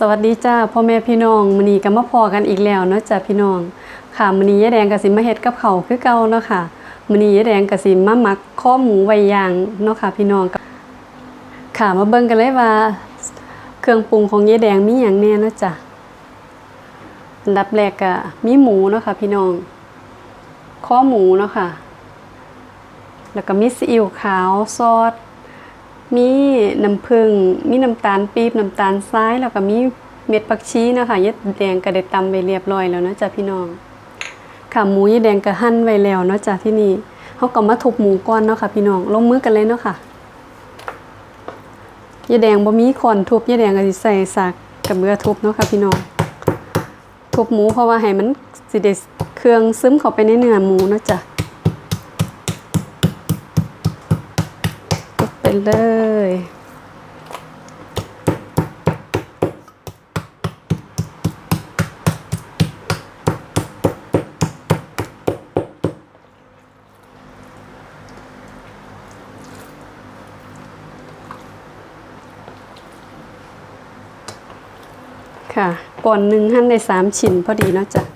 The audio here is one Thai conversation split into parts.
สวัสดีจ้าพ่อแม่พี่น้องมื้อนี้ก็มาพอกันอีกแล้วเนาะจ้าพี่น้อง ค่ะมื้อนี้ยายแดงก็สิมาเฮ็ดกับเขาคือเก่าเนาะค่ะมื้อนี้ยายแดงก็สิมาหมักข้อหมูไว้ย่างเนาะค่ะ พี่น้องค่ะมาเบิ่งกันเลยว่า เครื่องปรุงของยายแดงมีหยังแน่เนาะจ้ะอันดับแรกก็มีหมูเนาะค่ะ พี่น้องข้อหมูเนาะค่ะ แล้วก็มีซีอิ๊วขาวซอส มีน้ำผึ้งมีน้ำตาลปี๊บน้ำตาลทรายแล้วก็มีเม็ดผักชีนะคะยดแดงก็ได้ตำไว้เรียบร้อยแล้วเนาะจ้ะพี่น้องค่ะหมูยดแดงก็หั่นไว้แล้วเนาะจ้ะที่นี่เขาก็มาทุบหมูก่อนเนาะค่ะพี่น้องลงมือกันเลยเนาะค่ะยดแดงบ่มีคอนทุบยดแดงก็สิใส่สากกับเบือทุบเนาะค่ะพี่น้องทุบหมูเพราะว่าให้มันสิได้เครื่องซึมเข้าไปในเนื้อหมูเนาะจ้ะ ไป เลย ค่ะ ก่อนหนึ่งหั่นได้สามชิ้นพอดีเนาะจ้ะ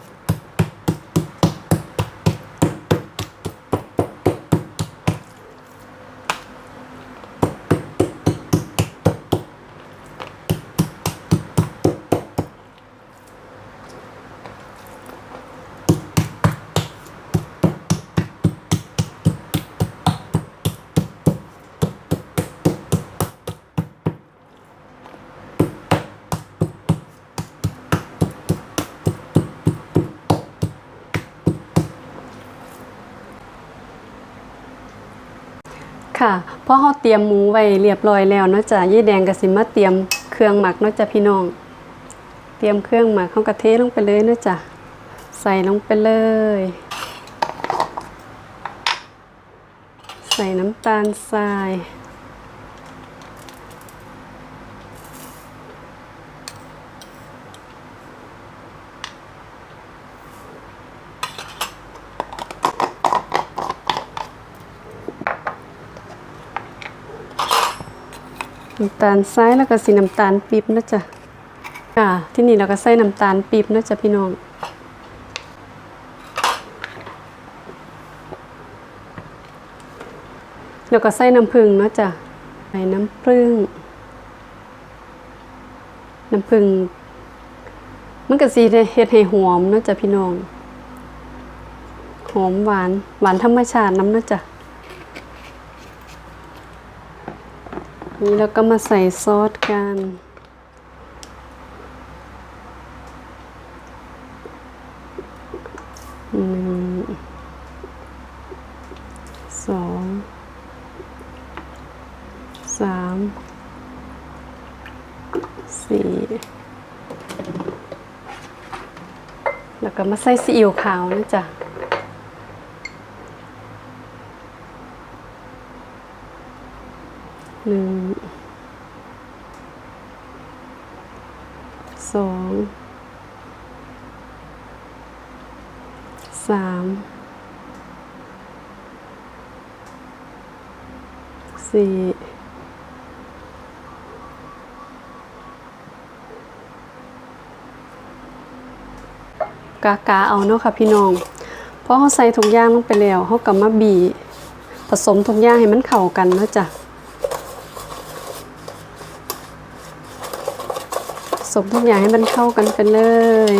ค่ะเพราะเขาเตรียมหมูไว้เรียบร้อยแล้วเนาะจ้ะยี่แดงกับสิมาเตรียมเครื่องหมักเนาะจ้ะพี่น้อง เตรียมเครื่องหมักเข้ากระเทลงไปเลยเนาะจ้ะใส่ลงไปเลย ใส่น้ำตาลทราย น้ำตาลทรายแล้วก็สีน้ำตาลปี๊บนะจ๊ะค่ะที่นี่เราก็ใส่น้ำตาลปี๊บนะจ๊ะพี่น้องแล้วก็ใส่น้ำผึ้งเนาะจ้ะใส่น้ำผึ้งน้ำผึ้งมันก็สีเฮ็ดให้หอมเนาะจ้ะพี่น้อง หอมหวาน หวานธรรมชาติน้ำเนาะจ้ะ นี่แล้วก็มาใส่ซอสกัน หนึ่ง สอง สาม สี่ แล้วก็มาใส่ซีอิ๊วขาวนะจ๊ะ สองสามสี่กากาเอาเนาะค่ะพี่น้องเพราะเขาใส่ทุกอย่างลงไปแล้วเขากลับมาบีผสมทุกอย่างให้มันเข้ากันเนาะจ้ะ สมทุกอย่างให้มันเข้ากันไปเลย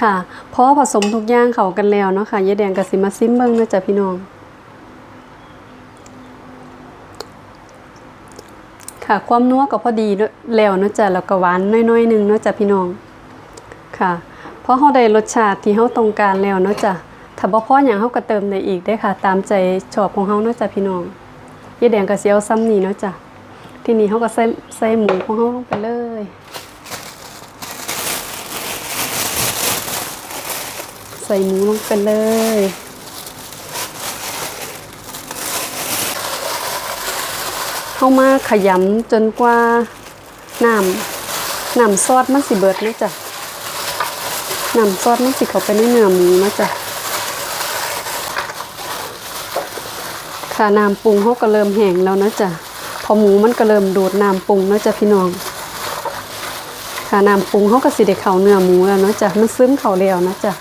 ค่ะเพราะผสมทุกอย่างเข้ากันแล้วเนาะค่ะยายแดงกับสิมาซิมเบิ้งนะจ๊ะพี่น้องค่ะ ความนัวก็พอดีแล้วเนาะจ๊ะแล้วก็หวานน้อยๆหนึงเนาะจ๊ะพี่น้องค่ะ เพราะเฮาได้รสชาติที่เฮาต้องการแล้วเนาะจ๊ะถ้าบ่พอหยังเฮาก็เติมได้อีกได้ค่ะ ตามใจชอบของเฮาเนาะจ๊ะพี่น้องยายแดงก็สิเอาซ้ำนี้เนาะจ๊ะทีนี้เฮาก็ใส่ใส่หมูของเฮาลงไปเลย ใส่หมูลงไปเลย เข้ามาขยำจนกว่าน้ำน้ำซอสมันสิเบิดนะจ๊ะน้ำซอสมันสิเข้าไปในเนื้อหมูนะจ๊ะค่ะน้ำปรุงเขาก็เริ่มแห้งแล้วนะจ๊ะพอหมูมันก็เริ่มดูดน้ำปรุงนะจ๊ะพี่น้อง ค่ะน้ำปรุงเขาก็สิได้เข้าเนื้อหมูแล้วนะจ้ะมันซึมเข้าแล้วนะจ้ะ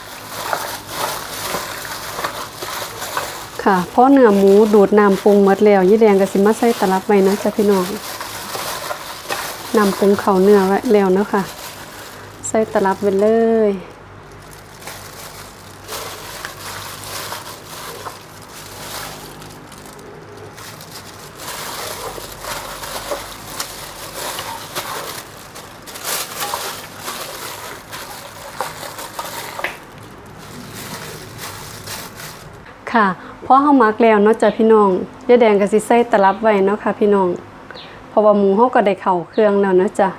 ค่ะเพราะเนื้อหมูดูดน้ำปรุงหมดแล้วยี่แดงก็สิมาใส่ตลับไว้นะจ้ะพี่น้องน้ำปรุงเข้าเนื้อไว้แล้วเนาะค่ะ ใส่ตลับไปเลยค่ะ พราะเฮามักแล้วเนาะจ้ะพี่น้องยายแดงก็สิใส่ตลับไว้เนาะค่ะพี่น้อง เพราะว่าหมูเฮาก็ได้เข้าเครื่องแล้วเนาะจ้ะ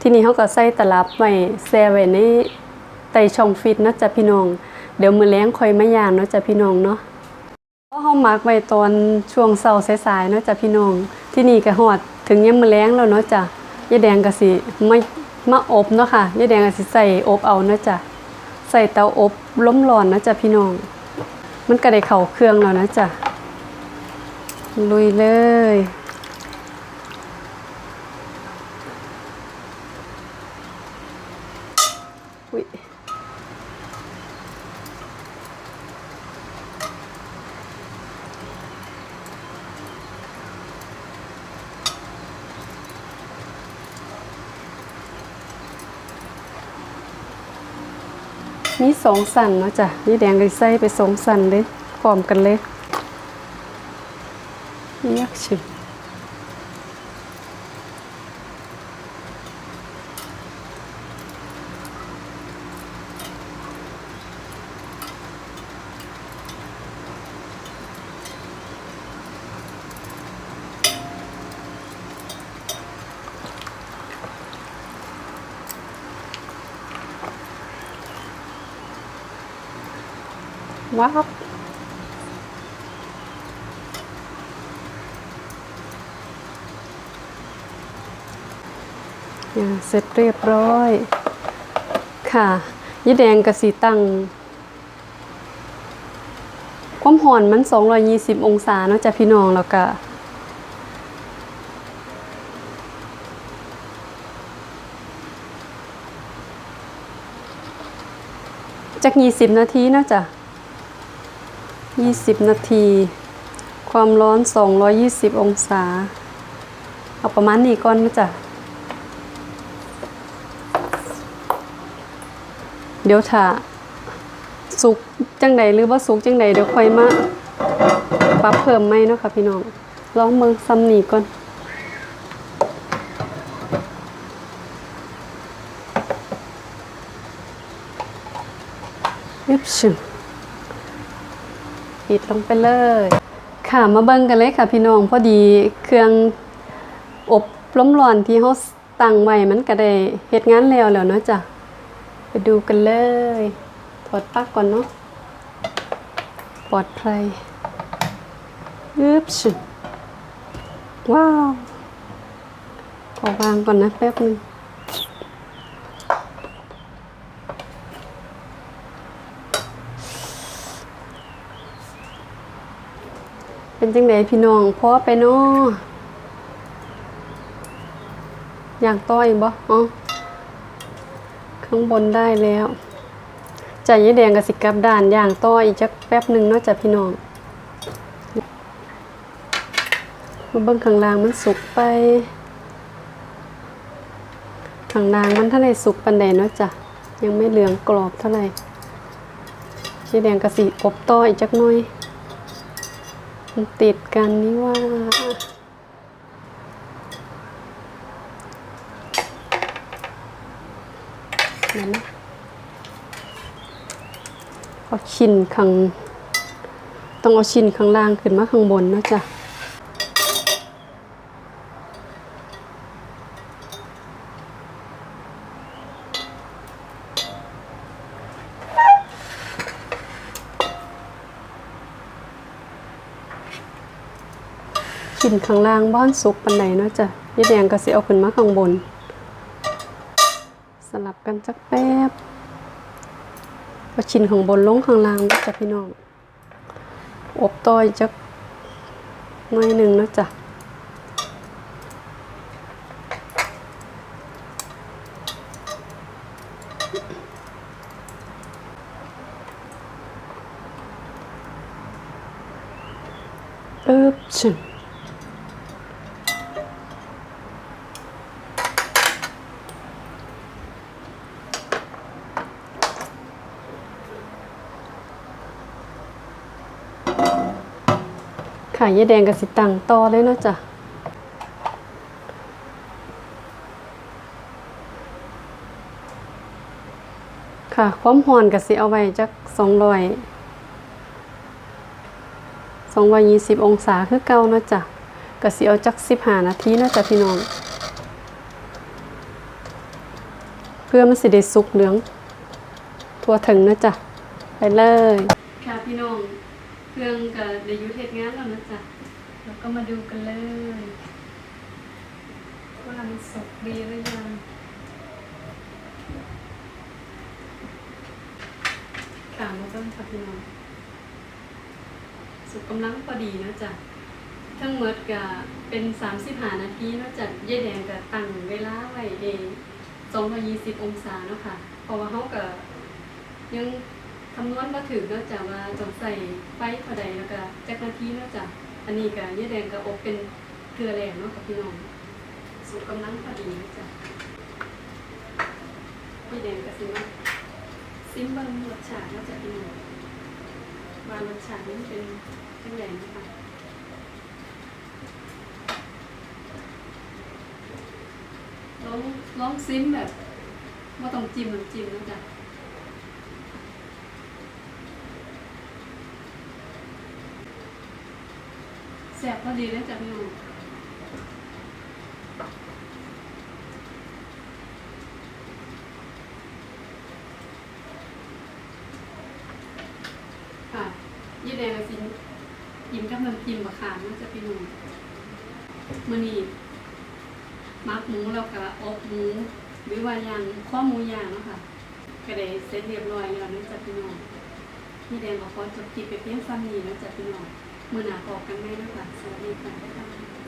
ทีนี้เฮาก็ใส่ตลับไว้แช่ไว้ในใต้ช่องฟิตเนาะจ้ะพี่น้อง เดี๋ยวมื้อแลงค่อยมาย่างเนาะจ้ะพี่น้องเนาะเพราะเฮามักไว้ตอนช่วงเช้าสายๆเนาะจ้ะพี่น้อง ที่นี่ก็ฮอดถึงยามมื้อแลงแล้วเนาะจ้ะยายแดงก็สิมามาอบเนาะค่ะยายแดงก็สิใส่อบเอาเนาะจ้ะใส่เตาอบล้มร้อนเนาะจ้ะพี่น้อง มันก็ได้เข่าเครื่องแล้วนะจ๊ะลุยเลยอุ้ย มีสองสันเนาะจ้ะนี่แดงเลยใส่ไปสองสันเลยพร้อมกันเลยยักชิ ว้าวเสร็จเรียบร้อย ค่ะยี่แดงกับสีตังความหอนมัน 220 องศาเนาะจ้ะพี่น้องแล้วก็จาก20 นาทีเนาะจ้ะ 20 นาที ความร้อน 220 องศา เอาประมาณนี้ก่อนนะจ๊ะเดี๋ยวถ้าสุกจังใดหรือว่าสุกจังใดเดี๋ยวค่อยมาปรับเพิ่มไหมเนาะค่ะพี่น้อง ลองเมืองซ้ำนี่ก่อนยิบชึ ปิดลงไปเลย ค่ะมาเบิ่งกันเลยค่ะพี่น้องพอดีเครื่องอบล้มร้อนที่เขาตั้งไว้มันก็ได้เฮ็ดงานแล้วแล้วเนาะจ้ะไปดูกันเลยถอดปลั๊กก่อนเนาะปลอดภัยยึบชึว้าวขอวางก่อนนะแป๊บนึง เป็นจังไดพี่น้องพอไปเนาะอยากต่ออีกบ่อ๋อข้างบนได้แล้วจ่ายยายแดงกับสิกลับด้านอย่างต่ออีกจักแป๊บหนึ่งเนาะจ้ะพี่น้องมาเบิ่งข้างล่างมันสุกไปข้างล่างมันเท่าไรสุกปันใดเนาะจ้ะยังไม่เหลืองกรอบเท่าไหร่ยายแดงกับสิอบต่ออีกจักหน่อย ติดกันนี่ว่า นั่นะเอาชิ้นข้าง ต้องเอาชิ้นข้างล่างขึ้นมาข้างบนนะจ๊ะ นข้างล่างบ้านสุกปันใดเนาะจ้ะยายแดงก็สิเอาขึ้นมาข้างบน สลับกันจักแป๊บเอาชิ้นข้างบนลงข้างล่างเนาะจ้ะพี่น้องอบต่อยจักหน่อยหนึ่งเนาะจ้ะเอิบชึง ค่ะยายแดงกับสิตังต่อเลยเนาะจ้ะค่ะ ความหอนกับสิเอาไว้จักสองร้อยสองร้อยยี่สิบองศาคือเก่าเนาะจ้ะกับสิเอาจักสิบห้านาทีเนาะจ้ะพี่น้อง เพื่อมันสิได้สุกเหลือง ทั่วถึงเนาะจ้ะ ไปเลย ค่ะพี่น้อง เครื่องกับเดยุเทศงานแล้วนะจ๊ะแล้วก็มาดูกันเลยว่ามันสุกดีหรือยังค่ะมาต้นค่ะพี่น้องสุกกำลังพอดีนะจ๊ะทั้งหมดก็เป็น 35 นาทีเนาะจ๊ะยายแดงก็ตั้งเวลาไว้เอง220 องศาเนาะค่ะเพราะว่าเฮาก็ยัง คำนวณบ่ถึงเนาะจ๊ะว่าต้องใส่ไฟเท่าใดแล้วก็จักนาทีเนาะจ๊ะอันนี้ก็ยายแดงก็อบเป็นเกลือแรงเนาะค่ะพี่น้องสุกกำลังพอดีนะจ๊ะยายแดงก็สิมาซิมเบิงรสชาติว่าจะเป็นยังไงว่ารสชาตินี่มันเป็นจังไงนะคะลองลองซิมแบบว่าต้องจิ้มน้ำจิ้มนะจ๊ะ แซ่บพอดีเลยจ้ะพี่องค่ะยี่แดงกับซิมกินกับน้ำจิ้มมะขามน่าจะพี่น้องมันนี่มักหมูแล้วก็อบหมูหรือว่าย่างข้อหมูย่างนะคะก็ได้เสร็จเรียบร้อยแล้วนะจ๊ะพี่น้องพี่แดงก็ขอจบคลิปไปเพียงซ้ำนี้นะจ๊ะพี่น้อง มื้อหนาพอกันใหมด้วยค่ะสวัสดีค่ะ